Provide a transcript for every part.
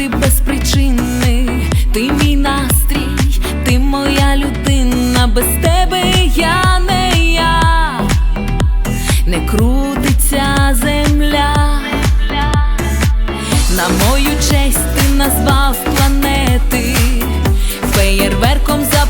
ти без причини, ти мій настрій, ти моя людина, без тебе я не я, не крутиться земля. На мою честь ти назвав планети, феєрверком запалив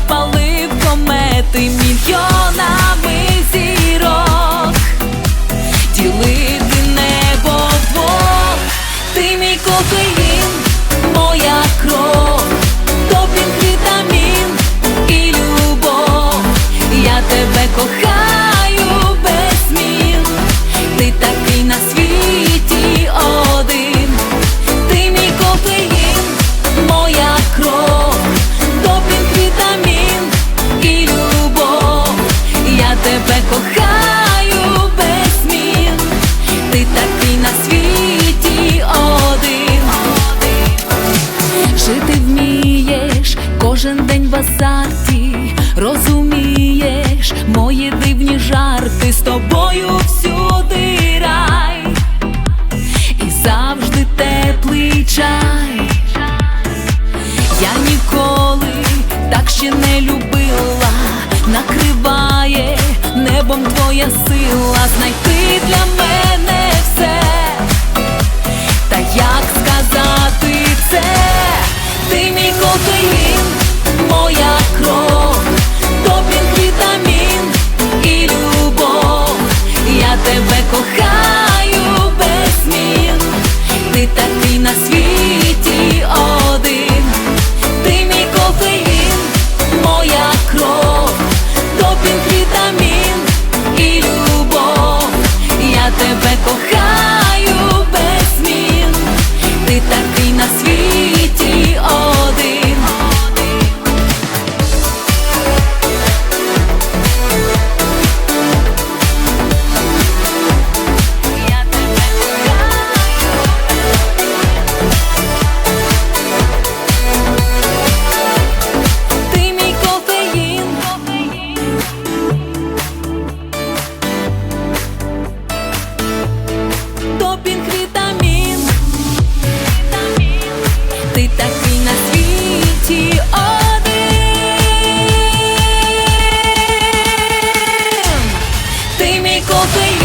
тебе кохаю без змін, ти такий на світі один. Жити вмієш кожен день в азарті, розумієш мої дивні жарти з тобою всюди рай, і завжди теплий чай. Я ніколи так ще не любила, небом твоя сила знайти для мене все, та як сказати це, ти мій кофеїн, моя кров, допінг, вітамін і любов, я тебе кохаю без змін, ти такий на світі один, ти мій кофеїн, моя кров. Допінг, вітамін і любов, я тебе кохаю. 过醉。